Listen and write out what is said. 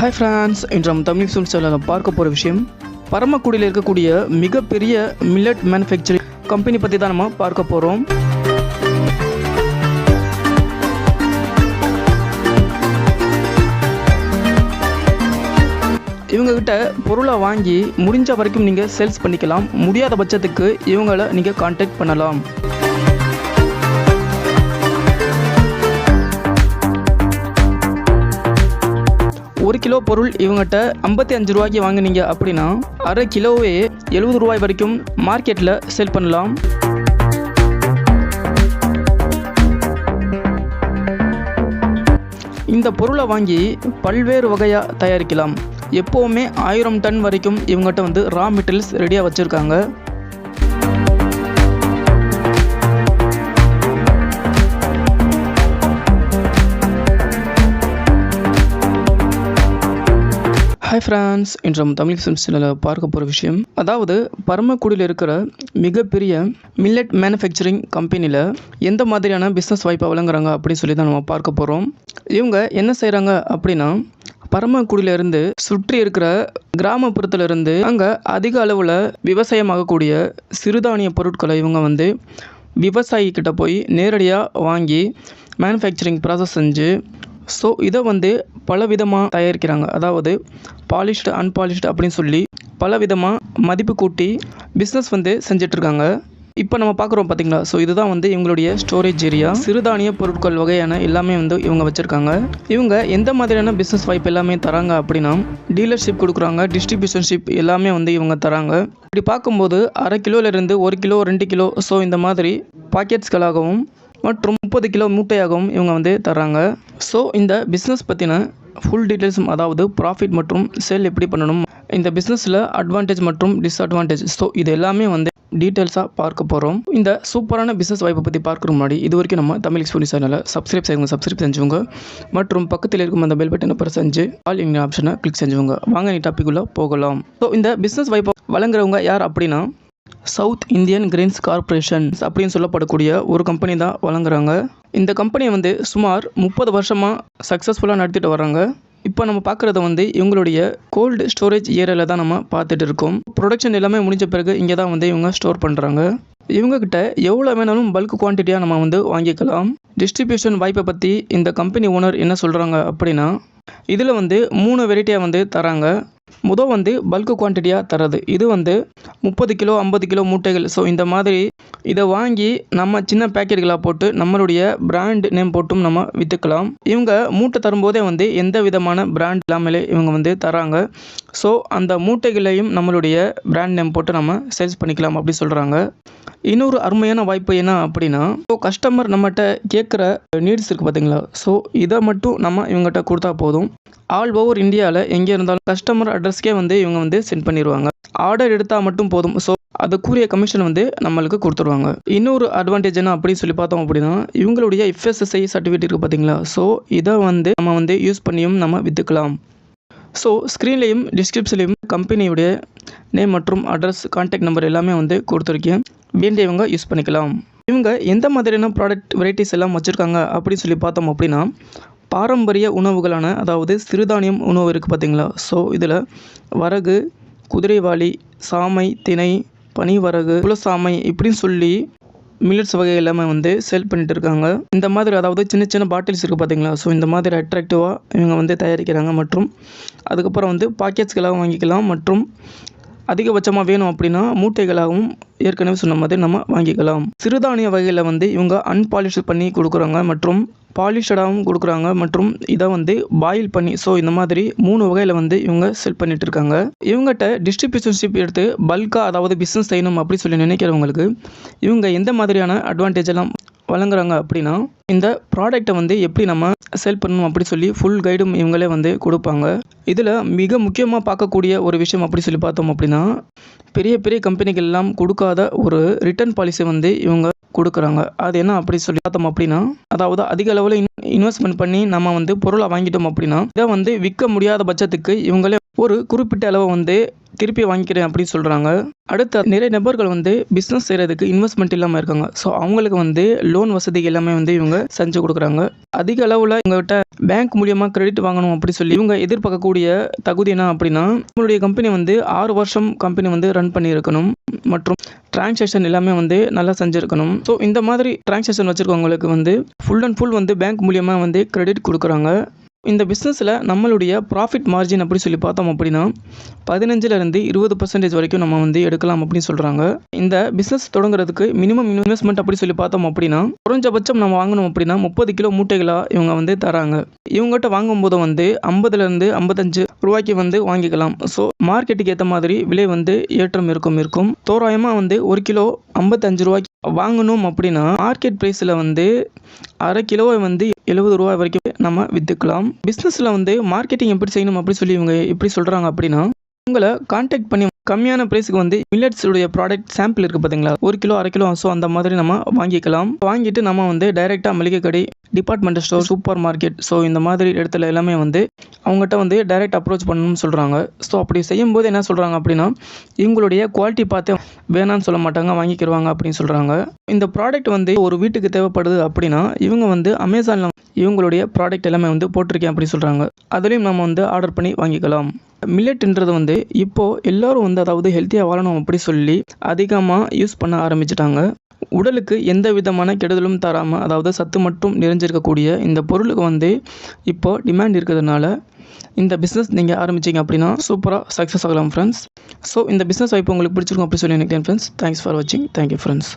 Hi France இன்று நம்ம தமிழ் சூழ் சேனலில் பார்க்க போகிற விஷயம் பரமக்குடியில் இருக்கக்கூடிய மிகப்பெரிய மில்லட் மேனுஃபேக்சரிங் கம்பெனி பற்றி தான் நம்ம பார்க்க போகிறோம் இவங்ககிட்ட பொருளை வாங்கி முடிஞ்ச வரைக்கும் நீங்கள் சேல்ஸ் பண்ணிக்கலாம். முடியாத பட்சத்துக்கு இவங்கள நீங்கள் காண்டாக்ட் பண்ணலாம். ஒரு கிலோ பொருள் இவங்ககிட்ட ஐம்பத்தி அஞ்சு ரூபாய்க்கு வாங்குனீங்க அப்படின்னா அரை கிலோவே எழுபது ரூபாய் வரைக்கும் மார்க்கெட்டில் சேல் பண்ணலாம். இந்த பொருளை வாங்கி பல்வேறு வகையாக தயாரிக்கலாம். எப்போவுமே ஆயிரம் டன் வரைக்கும் இவங்ககிட்ட வந்து ரா மெட்டீரியல்ஸ் ரெடியாக வச்சுருக்காங்க. ஹாய் ஃப்ரான்ஸ் இன்று நம்ம தமிழ் ஃபிலிம் பார்க்க போகிற விஷயம் அதாவது பரமக்குடியில் இருக்கிற மிகப்பெரிய மில்லட் மேனுஃபேக்சரிங் கம்பெனியில் எந்த மாதிரியான பிஸ்னஸ் வாய்ப்பை வழங்குறாங்க அப்படின்னு சொல்லி தான் நம்ம பார்க்க போகிறோம் இவங்க என்ன செய்கிறாங்க அப்படின்னா பரமக்குடியிலிருந்து சுற்றி இருக்கிற கிராமப்புறத்துல இருந்து அங்கே அதிக அளவில் விவசாயமாகக்கூடிய சிறுதானிய பொருட்களை இவங்க வந்து விவசாயிக்கிட்ட போய் நேரடியாக வாங்கி மேனுஃபேக்சரிங் ப்ராசஸ் செஞ்சு ஸோ இதை வந்து பல விதமாக தயாரிக்கிறாங்க. அதாவது பாலிஷ்டு அன்பாலிஷ்டு அப்படின்னு சொல்லி பல விதமாக மதிப்பு கூட்டி பிஸ்னஸ் வந்து செஞ்சிட்ருக்காங்க. இப்போ நம்ம பார்க்குறோம் பார்த்தீங்களா? ஸோ இதுதான் வந்து இவங்களுடைய ஸ்டோரேஜ் ஏரியா சிறுதானிய பொருட்கள் வகையான எல்லாமே வந்து இவங்க வச்சுருக்காங்க. இவங்க எந்த மாதிரியான பிஸ்னஸ் வாய்ப்பு எல்லாமே தராங்க அப்படின்னா டீலர்ஷிப் கொடுக்குறாங்க டிஸ்ட்ரிபியூஷன்ஷிப் எல்லாமே வந்து இவங்க தராங்க. இப்படி பார்க்கும்போது அரை கிலோலேருந்து ஒரு கிலோ ரெண்டு கிலோ ஸோ இந்த மாதிரி பாக்கெட்ஸ்களாகவும் மற்றும் முப்பது கிலோ மூட்டையாகவும் இவங்க வந்து தர்றாங்க. ஸோ இந்த பிஸ்னஸ் பற்றின ஃபுல் டீட்டெயில்ஸும் அதாவது ப்ராஃபிட் மற்றும் சேல் எப்படி பண்ணணும் இந்த பிஸ்னஸில் அட்வான்டேஜ் மற்றும் டிஸ்அட்வான்டேஜ் ஸோ இது எல்லாமே வந்து டீட்டெயில்ஸாக பார்க்க போகிறோம் இந்த சூப்பரான பிஸ்னஸ் வாய்ப்பை பற்றி பார்க்குற முன்னாடி இது வரைக்கும் நம்ம தமிழ் எக்ஸ்பீரியன்ஸ் சேனலை சப்ஸ்கிரைப் செய்யுங்க சப்ஸ்கிரைப் செஞ்சுவங்க மற்றும் பக்கத்தில் இருக்கும் அந்த பெல் பட்டனை ப்ரெஸ் செஞ்சு ஆல் இங்கே ஆப்ஷனை கிளிக் செஞ்சுவங்க வாங்க நீ டாப்பிக்குள்ளே போகலாம். ஸோ இந்த பிஸ்னஸ் வாய்ப்பை வழங்குறவங்க யார் அப்படின்னா சவுத் இந்தியன் கிரெயின்ஸ் கார்ப்பரேஷன் அப்படின்னு சொல்லப்படக்கூடிய ஒரு கம்பெனி தான் வழங்குறாங்க. இந்த கம்பெனியை வந்து சுமார் முப்பது வருஷமாக சக்ஸஸ்ஃபுல்லாக நடத்திட்டு வராங்க இப்போ நம்ம பார்க்குறத வந்து இவங்களுடைய கோல்டு ஸ்டோரேஜ் ஏரியாவில் தான் நம்ம பார்த்துட்டு இருக்கோம். ப்ரொடக்ஷன் எல்லாமே முடிஞ்ச பிறகு இங்கே தான் வந்து இவங்க ஸ்டோர் பண்ணுறாங்க இவங்கக்கிட்ட எவ்வளோ வேணாலும் பல்க் குவான்டிட்டியாக நம்ம வந்து வாங்கிக்கலாம். டிஸ்ட்ரிபியூஷன் வாய்ப்பை பற்றி இந்த கம்பெனி ஓனர் என்ன சொல்கிறாங்க அப்படின்னா இதில் வந்து மூணு வெரைட்டியாக வந்து தராங்க. முதல் வந்து பல்க் குவான்டிட்டியாக தரது இது வந்து முப்பது கிலோ ஐம்பது கிலோ மூட்டைகள். ஸோ இந்த மாதிரி இதை வாங்கி நம்ம சின்ன பேக்கெட்டுகளாக போட்டு நம்மளுடைய பிராண்ட் நேம் போட்டும் நம்ம விற்றுக்கலாம் இவங்க மூட்டை தரும்போதே வந்து எந்த விதமான பிராண்ட் இல்லாமலே இவங்க வந்து தராங்க. ஸோ அந்த மூட்டைகளையும் நம்மளுடைய பிராண்ட் நேம் போட்டு நம்ம சேல்ஸ் பண்ணிக்கலாம் அப்படி சொல்கிறாங்க இன்னொரு அருமையான வாய்ப்பு என்ன அப்படின்னா ஸோ கஸ்டமர் நம்மகிட்ட கேட்குற நீட்ஸ் இருக்குது பார்த்தீங்களா ஸோ இதை மட்டும் நம்ம இவங்ககிட்ட கொடுத்தா போதும். ஆல் ஓவர் இந்தியாவில் எங்கே இருந்தாலும் கஸ்டமர் அட்ரஸ்க்கே வந்து இவங்க வந்து சென்ட் பண்ணிடுவாங்க ஆர்டர் எடுத்தால் மட்டும் போதும். ஸோ அதுக்குரிய கமிஷன் வந்து நம்மளுக்கு கொடுத்துருவாங்க. இன்னொரு அட்வான்டேஜ் என்ன அப்படின்னு சொல்லி பார்த்தோம் அப்படின்னா இவங்களுடைய எஃப்எஸ்எஸ்ஐ சர்டிஃபிகேட் இருக்குது பார்த்தீங்களா? ஸோ இதை வந்து நம்ம வந்து யூஸ் பண்ணியும் நம்ம விற்றுக்கலாம் ஸோ ஸ்க்ரீன்லேயும் டிஸ்கிரிப்ஷன்லேயும் கம்பெனியுடைய நேம் மற்றும் அட்ரஸ் கான்டாக்ட் நம்பர் எல்லாமே வந்து கொடுத்துருக்கேன். வேண்டியவங்க யூஸ் பண்ணிக்கலாம். இவங்க எந்த மாதிரியான ப்ராடக்ட் வெரைட்டிஸ் எல்லாம் வச்சுருக்காங்க அப்படின்னு சொல்லி பார்த்தோம் அப்படின்னா பாரம்பரிய உணவுகளான அதாவது சிறுதானியம் உணவு இருக்குது பார்த்தீங்களா ஸோ இதில் வரகு குதிரைவாளி சாமை திணை பனிவரகு குலசாமை இப்படின்னு சொல்லி மில்லட்ஸ் வகை எல்லாமே வந்து சேல் பண்ணிட்டு இருக்காங்க. இந்த மாதிரி அதாவது சின்ன சின்ன பாட்டில்ஸ் இருக்குது பார்த்தீங்களா ஸோ இந்த மாதிரி அட்ராக்டிவாக இவங்க வந்து தயாரிக்கிறாங்க. மற்றும் அதுக்கப்புறம் வந்து பாக்கெட்ஸ்களாகவும் வாங்கிக்கலாம். மற்றும் அதிகபட்சமாக வேணும் அப்படின்னா மூட்டைகளாகவும் ஏற்கனவே சொன்ன மாதிரி நம்ம வாங்கிக்கலாம். சிறுதானிய வகையில் வந்து இவங்க அன்பாலிஷ் பண்ணி கொடுக்குறாங்க மற்றும் பாலிஷடாகவும் கொடுக்குறாங்க மற்றும் இதை வந்து பாயில் பண்ணி ஸோ இந்த மாதிரி மூணு வகையில் வந்து இவங்க செல் பண்ணிட்டு இருக்காங்க. இவங்ககிட்ட டிஸ்ட்ரிபியூஷன்ஷிப் எடுத்து பல்காக அதாவது பிஸ்னஸ் செய்யணும் அப்படி சொல்லி நினைக்கிறவங்களுக்கு இவங்க எந்த மாதிரியான அட்வான்டேஜ் எல்லாம் வழங்குறாங்க அப்படின்னா இந்த ப்ராடக்ட்டை வந்து எப்படி நம்ம சேல் பண்ணணும் அப்படி சொல்லி ஃபுல் கைடும் இவங்களே வந்து கொடுப்பாங்க. இதில் மிக முக்கியமாக பார்க்கக்கூடிய ஒரு விஷயம் அப்படி சொல்லி பார்த்தோம் அப்படின்னா பெரிய பெரிய கம்பெனிகள் எல்லாம் கொடுக்காத ஒரு ரிட்டர்ன் பாலிசி வந்து இவங்க கொடுக்குறாங்க. அது என்ன அப்படி சொல்லி பார்த்தோம் அப்படின்னா அதாவது அதிக அளவில் இன்வெஸ்ட்மெண்ட் பண்ணி நம்ம வந்து பொருளை வாங்கிட்டோம் அப்படின்னா இதை வந்து விற்க முடியாத பட்சத்துக்கு இவங்களே ஒரு குறிப்பிட்ட அளவை வந்து திருப்பி வாங்கிக்கிறேன் அப்படின்னு சொல்கிறாங்க அடுத்த நிறைய நபர்கள் வந்து பிஸ்னஸ் செய்கிறதுக்கு இன்வெஸ்ட்மெண்ட் இல்லாமல் இருக்காங்க. ஸோ அவங்களுக்கு வந்து லோன் வசதி எல்லாமே வந்து இவங்க செஞ்சு கொடுக்குறாங்க. அதிக அளவில் இவங்ககிட்ட பேங்க் மூலியமாக கிரெடிட் வாங்கணும் அப்படி சொல்லி இவங்க எதிர்பார்க்கக்கூடிய தகுதி என்ன அப்படின்னா நம்மளுடைய கம்பெனி வந்து ஆறு வருஷம் கம்பெனி வந்து ரன் பண்ணியிருக்கணும். மற்றும் டிரான்சாக்ஷன் எல்லாமே வந்து நல்லா செஞ்சுருக்கணும். ஸோ இந்த மாதிரி டிரான்சாக்ஷன் வச்சுருக்கவங்களுக்கு வந்து ஃபுல் அண்ட் ஃபுல் வந்து பேங்க் மூலியமாக வந்து கிரெடிட் கொடுக்குறாங்க. இந்த பிஸ்னஸில் நம்மளுடைய ப்ராஃபிட் மார்ஜின் அப்படி சொல்லி பார்த்தோம் அப்படின்னா பதினஞ்சுலேருந்து இருபது பர்சன்டேஜ் வரைக்கும் நம்ம வந்து எடுக்கலாம் அப்படின்னு சொல்கிறாங்க இந்த பிஸ்னஸ் தொடங்குறதுக்கு மினிமம் இன்வெஸ்ட்மெண்ட் அப்படி சொல்லி பார்த்தோம் அப்படின்னா குறைஞ்சபட்சம் நம்ம வாங்கணும் அப்படின்னா முப்பது கிலோ மூட்டைகளாக இவங்க வந்து தராங்க. இவங்ககிட்ட வாங்கும்போது வந்து ஐம்பதுலேருந்து ஐம்பத்தஞ்சு ரூபாய்க்கு வந்து வாங்கிக்கலாம். ஸோ மார்க்கெட்டுக்கு ஏற்ற மாதிரி விலை வந்து ஏற்றம் இருக்கும் இருக்கும். தோராயமாக வந்து ஒரு கிலோ ஐம்பத்தஞ்சு ரூபாய்க்கு வாங்கணும் அப்படின்னா மார்க்கெட் ப்ரைஸில் வந்து அரை கிலோவை வந்து எழுபது ரூபாய் வரைக்கும் நம்ம விற்றுக்கலாம் பிஸ்னஸில் வந்து மார்க்கெட்டிங் எப்படி செய்யணும் அப்படி சொல்லி இவங்க எப்படி சொல்கிறாங்க அப்படின்னா உங்களை காண்டாக்ட் பண்ணி கம்மியான ப்ரைஸுக்கு வந்து மில்லட்ஸுடைய ப்ராடக்ட் சாம்பிள் இருக்குது பார்த்தீங்களா ஒரு கிலோ அரை கிலோ ஸோ அந்த மாதிரி நம்ம வாங்கிக்கலாம். வாங்கிட்டு நம்ம வந்து டைரெக்டாக மளிகை கடை department store supermarket so இந்த மாதிரி இடத்துல எல்லாமே வந்து அவங்ககிட்ட வந்து டைரெக்ட் அப்ரோச் பண்ணணும்னு சொல்கிறாங்க ஸோ அப்படி செய்யும்போது என்ன சொல்கிறாங்க அப்படின்னா இவங்களுடைய குவாலிட்டி பார்த்து வேணாம்னு சொல்ல மாட்டாங்க வாங்கிக்கிடுவாங்க அப்படின்னு சொல்கிறாங்க இந்த ப்ராடக்ட் வந்து ஒரு வீட்டுக்கு தேவைப்படுது அப்படின்னா இவங்க வந்து அமேசானில் இவங்களுடைய ப்ராடக்ட் எல்லாமே வந்து போட்டிருக்கேன் அப்படின்னு சொல்கிறாங்க அதுலேயும் நம்ம வந்து ஆர்டர் பண்ணி வாங்கிக்கலாம். மில்லட்ன்றது வந்து இப்போது எல்லோரும் வந்து அதாவது ஹெல்த்தியாக வாழணும் அப்படி சொல்லி அதிகமாக யூஸ் பண்ண ஆரம்பிச்சிட்டாங்க. உடலுக்கு எந்த விதமான கெடுதலும் தராமல் அதாவது சத்து மட்டும் நிறைஞ்சிருக்கக்கூடிய இந்த பொருளுக்கு வந்து இப்போது டிமாண்ட் இருக்கிறதுனால இந்த பிஸ்னஸ் நீங்கள் ஆரம்பிச்சிங்க அப்படின்னா சூப்பராக சக்ஸஸ் ஆகலாம் ஃப்ரெண்ட்ஸ் ஸோ இந்த பிஸ்னஸ் வாய்ப்பு உங்களுக்கு பிடிச்சிருக்கும் அப்படி சொல்லி நினைக்கிறேன் ஃப்ரெண்ட்ஸ் தேங்க்ஸ் ஃபார் வாட்சிங் தேங்க்யூ ஃப்ரெண்ட்ஸ்